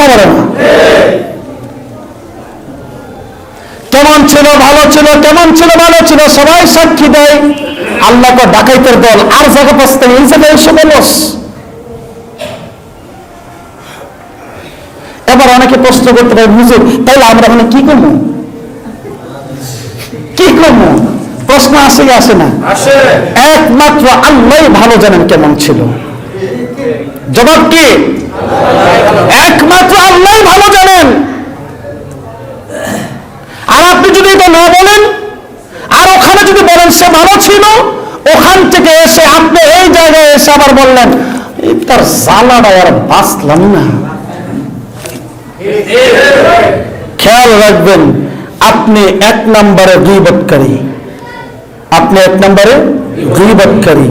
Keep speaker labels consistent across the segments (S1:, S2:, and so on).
S1: কথা বলে না কেমন ছিল ভালো ছিল কেমন ছিল ভালো ছিল সবাই সাক্ষী দেয়। আল্লাহ তো ডাকাইতের দল আর জায়গা পাস্তে এই জায়গায় এসে বলস এবার অনেকে প্রশ্ন করতে পারে হুজুর তাইলে আমরা মানে কি করব? কি করব? প্রশ্ন আসে কি আসে না? একমাত্র আল্লাহ ভালো জানেন কেমন ছিল। জবাব কি? একমাত্র আল্লাহ ভালো জানেন। আর আপনি যদি এটা না বলেন, আর ওখানে যদি বলেন সে ভালো ছিল, ওখান থেকে এসে আপনি এই জায়গায় এসে আবার বললেন তার জ্বালাটা আর বাঁচলাম না। খেয়াল রাখবেন, আপনি এক নম্বরে গিবতকারী। আপনি এক নম্বরে গিবতকারী।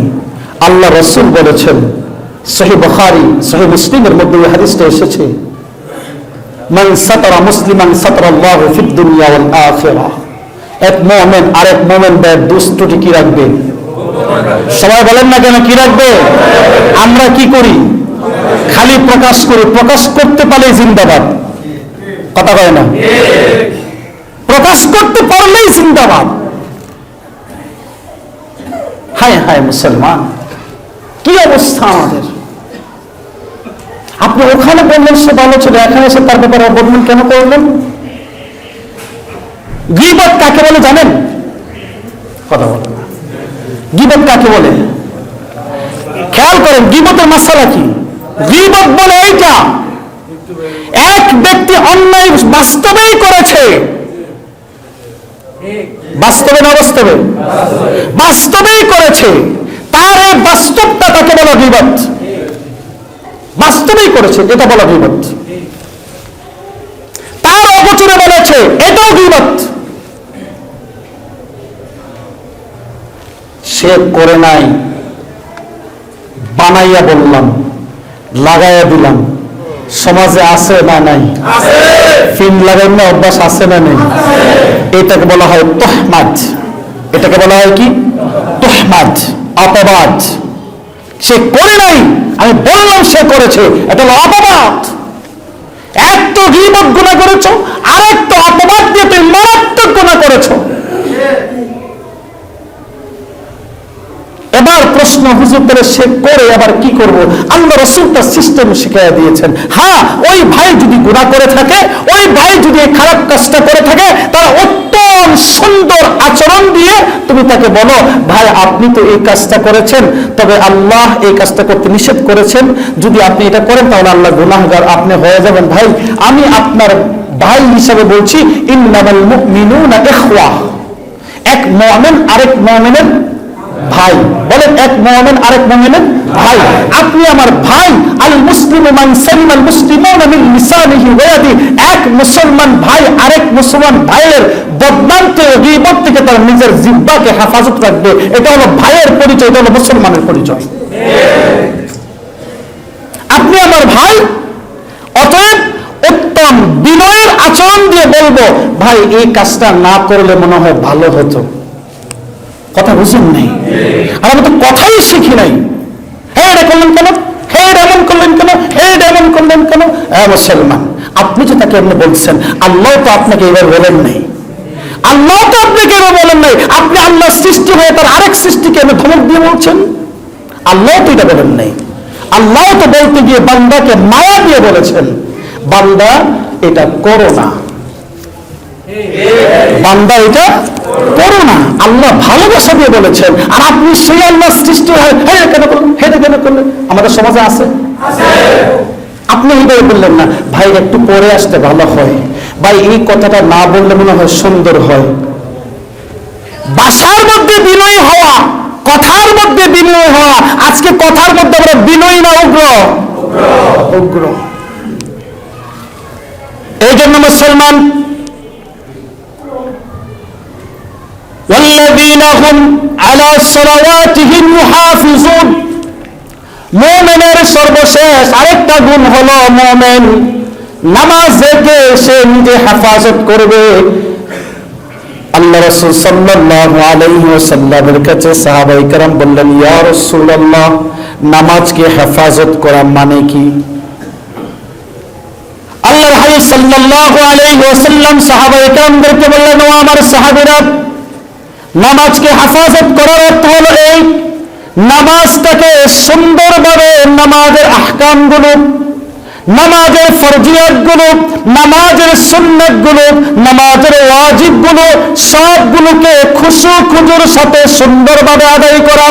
S1: আল্লাহ রসুল বলেছেন সহি সহি মুসলিমের মধ্যে এই হাদিসটা এসেছে। মান সাতারা মুসলিমান সাতারা আল্লাহ ফিদ দুনিয়া এক মুমিন মুমিনদের দুষ্টটি কি রাখবে? সবাই বলেন না কেন কি রাখবে? আমরা কি করি? খালি প্রকাশ করি। প্রকাশ করতে পারলে জিন্দাবাদ। কথা কয় না? প্রকাশ করতে পারলেই জিন্দাবাদ। হায় হায় মুসলমান, কি অবস্থা আমাদের? আপনি ওখানে বললেন সে ভালো ছিল, এখানে এসে তার ব্যাপারে বললেন কেন করলেন? গিবত কাকে বলে জানেন? কথা বলেন গিবত কাকে বলে? খেয়াল করেন, গিবতের মশালা কি? গিবত বলে এইটা, এক ব্যক্তি অন্যায় বাস্তবেই করেছে। বাস্তবে না বাস্তবে বাস্তবেই করেছে। তার এই বাস্তবটা তাকে বলা বিপদ বাস্তবেই করেছে এটা বলা বিপদ তার অগোচরে বলেছে এটাও বিপদ সে করে নাই বানাইয়া বললাম লাগাইয়া দিলাম। সমাজে আছে না নাই? ফিন লাগাই না অভ্যাস আছে না নেই? এটাকে বলা হয় তোহমাদ। এটাকে বলা হয় কি? তোহমাদ অপবাদ। সে করে নাই, আমি বললাম সে করেছে। এটা হলো অপবাদ। এক তো গুণা করেছ আর এক তো অপবাদ দিয়ে তুমি মারাত্মক গুণা করেছ। এবার প্রশ্ন হুজুর করে সে করে আবার কি করব? আল্লাহ রসুল তার সিস্টেম শিখিয়ে দিয়েছেন। হ্যাঁ ওই ভাই যদি গুণা করে থাকে, ওই ভাই যদি খারাপ কাজটা করে থাকে, তার উত্তম সুন্দর আচরণ দিয়ে তুমি তাকে বলো, ভাই, আপনি তো এই কাজটা করেছেন, তবে আল্লাহ এই কাজটা করতে নিষেধ করেছেন। যদি আপনি এটা করেন, তাহলে আল্লাহ গুনাহগার আপনি হয়ে যাবেন। ভাই, আমি আপনার ভাই হিসাবে বলছি, ইন্নামাল মুমিনুনা ইখওয়া। এক মুমিন, আরেক মুমিনের ভাই, বলেন এক মুমিন, আরেক মুমিনের ভাই। আপনি আমার ভাই, আল মুসলিম মান আল এক মুসলমান ভাই, আরেক মুসলমান ভাইয়ের গীবত থেকে তার নিজের হেফাজত রাখবে। এটা হলো ভাইয়ের পরিচয়, এটা হলো মুসলমানের পরিচয়। আপনি আমার ভাই, অতএব উত্তম বিনয়ের আচরণ দিয়ে বলব, ভাই, এই কাজটা না করলে মনে হয় ভালো হতো। কথা বুঝুন নাই। আর আমি তো কথাই শিখি নাই। হে এটা করলেন কেন? এটা এমন করলেন কেন? এটা এমন করলেন কেন? হ্যাঁ মুসলমান, আপনি যে তাকে এমনি বলছেন, আল্লাহ তো আপনাকে এবার বলেন নাই। আল্লাহ তো আপনাকে এবার বলেন নাই। আপনি আল্লাহ সৃষ্টি হয়ে তার আরেক সৃষ্টিকে এনে ধমক দিয়ে বলছেন। আল্লাহ তো এটা বলেন নাই। আল্লাহ তো বলতে গিয়ে বান্দাকে মায়া দিয়ে বলেছেন। বান্দা এটা করো না। বান্দা এটা করো না। আল্লাহ ভালোবাসা দিয়ে বলেছেন, আর আপনি সেই আল্লাহ সৃষ্টি হয় হ্যাঁ কেন করলেন? হেঁটে কেন করলেন? আমাদের সমাজে আছে? আপনি এইভাবে বললেন না, ভাই, একটু পরে আসতে ভালো হয়। এই কথাটা না বললে মনে হয় সুন্দর হয়। বাসার মধ্যে বিনয়ী হওয়া, কথার মধ্যে বিনয়ী হওয়া, আজকে কথার মধ্যে আমরা বিনয়ী না, উগ্র? উগ্র। এই জন্য মুসলমান والذين هم على صلواتهم يحافظون মোমেনের সর্বশেষ আরেকটা গুণ হলো মোমেন নামাজ রেখে সে নিজে হেফাজত করবে আল্লাহ রসুল সাল্লাল্লাহু আলাইহি ওয়াসাল্লামের কাছে সাহাবাই کرام বললেন ইয়া রাসূলুল্লাহ নামাজকে হেফাজত করা মানে কি নবী সাল্লাল্লাহু আলাইহি ওয়াসাল্লাম সাহাবায়ে কেরামদেরকে বললেন ও আমার সাহাবীরা নামাজকে হেফাজত করার অর্থ হলো এই, নামাজটাকে সুন্দরভাবে নামাজের আহকামগুলো, নামাজের ফরজিয়াতগুলো, নামাজের সুন্নাতগুলো, নামাজের ওয়াজিবগুলো, সবগুলোকে খুশু খুজুর সাথে সুন্দরভাবে আদায় করা।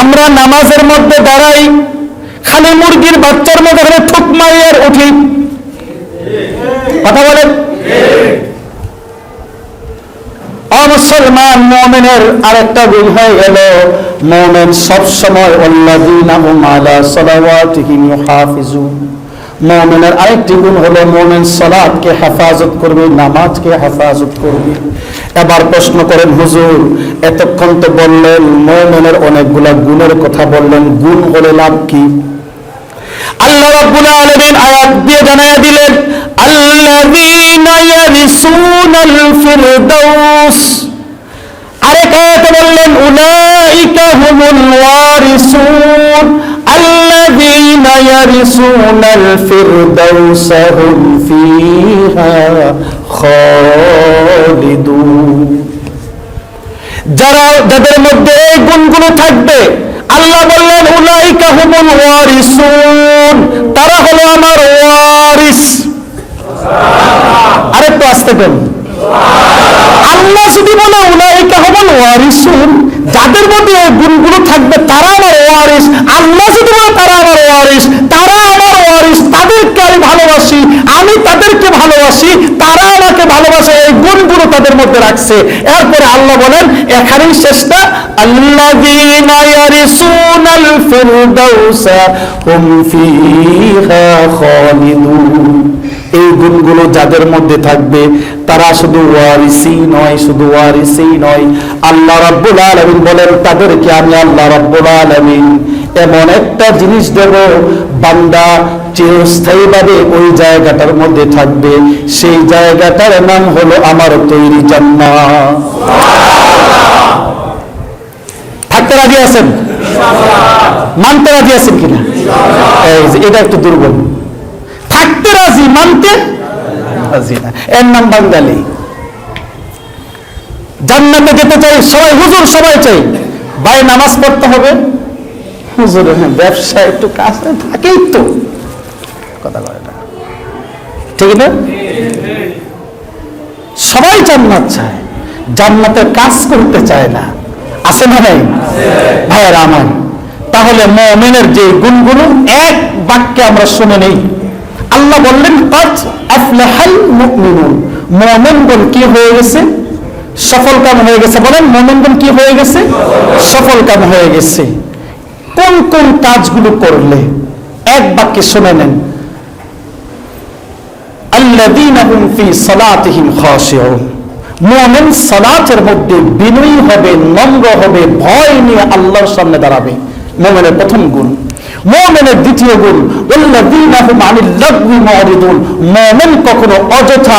S1: আমরা নামাজের মধ্যে দাঁড়াই, খালি মুরগির বাচ্চার মধ্যে খালি ঠুক মারি উঠি। কথা বলেন? অমুসলমান মোমেনের আরেকটা গুণ হয়ে গেল। মোমেন সবসময় হুম আলা সালাওয়াতিহিম ইউহাফিজুন। মোমেনের আরেকটি গুণ হলো, মোমেন সালাতকে হেফাজত করবে, নামাজকে হেফাজত করবে। এবার প্রশ্ন করেন হুজুর, এতক্ষণ তো বললেন, মোমেনের অনেকগুলা গুণের কথা বললেন, গুণ হলে লাভ কি? আল্লাহ রাব্বুল আলামিন আয়াত দিয়ে জানায়া দিলেন, আল্লাযীনা ইয়ারিসুনাল ফিরদাউস। আরেক আয়াতে বললেন, উলাইকা হুমুল ওয়ারিসুন। আল্লাযীনা ইয়ারিসুনাল ফিরদাউস হুম ফিহা খালিদুন। যারা, যাদের মধ্যে এই গুণগুলো থাকবে, আল্লাহ বললেন, উলাইকা হুমুল ওয়ারিসুন। তারা হলো আমার ওয়ারিস। আরেকটু আসতে দেন আল্লাহ যদি বলে, উলাইকা হুমুল ওয়ারিসুন, যাদের মধ্যে এই গুণগুলো থাকবে, তারা আমার ওয়ারিস। আল্লাহ যদি বলে, তারা আমার ওয়ারিস, তারা আমার ওয়ারিস, তাদেরকে আমি ভালোবাসি, আমি তাদেরকে ভালোবাসি, তারা আমাকে ভালোবাসে, এই গুণগুলো তাদের মধ্যে রাখছে। এরপরে আল্লাহ বলেন, এখানেই শেষটা আল্লাযীনা ইয়ারিসুনাল ফিরদাউসা হুম ফিহা খালিদুন। এই গুণগুলো যাদের মধ্যে থাকবে, তারা শুধু ওয়ারিসি নয়, শুধু ওয়ারিসি নয়। আল্লাহ রাব্বুল আলামিন বলেন, তাদেরকে আমি আল্লাহ রাব্বুল আলামিন এমন একটা জিনিস দেব, বান্দা চিরস্থায়ীভাবে ওই জায়গাটার মধ্যে থাকবে। সেই জায়গাটার নাম হলো আমার তৈরি জান্নাত। থাকতে রাজি আছেন? মানতে রাজি আছেন কিনা? এটা একটু দুর্বল। থাকতে রাজি মানতে? রাজি না। এর নাম বাঙালি। জান্নাতে যেতে চাই, সবাই, হুজুর সবাই চাই। ভাই, নামাজ পড়তে হবে? হুজুর হ্যাঁ ব্যবসা একটু কাছে থাকেই তো। কথা বলে না। ঠিক না? সবাই জান্নাত চায়। জান্নাতের কাজ করতে চায় না। আছে না ভাই ভাইয়ের আমার। তাহলে মমিনের যে গুণগুলো, এক বাক্যে আমরা শুনে নেই। আল্লাহ বললেন, কাজ আফলাহাল মুমিনুন। মুমিনগণ কি হয়ে গেছে? সফল কাম হয়ে গেছে বলেন, মুমিনগণ কি হয়ে গেছে? সফল কাম হয়ে গেছে। কোন কোন কাজগুলো করলে? এক বাক্যে শুনে নেন। আল্লাযীনা হুম ফি সালাতিহিম খাশিউন। মুমিন সালাতের মধ্যে বিনয়ী হবে, নম্র হবে, ভয় নিয়ে আল্লাহর সামনে দাঁড়াবে। মুমিনের প্রথম গুণ। মুমিনের দ্বিতীয় গুণ। মুমিন কখনো অযথা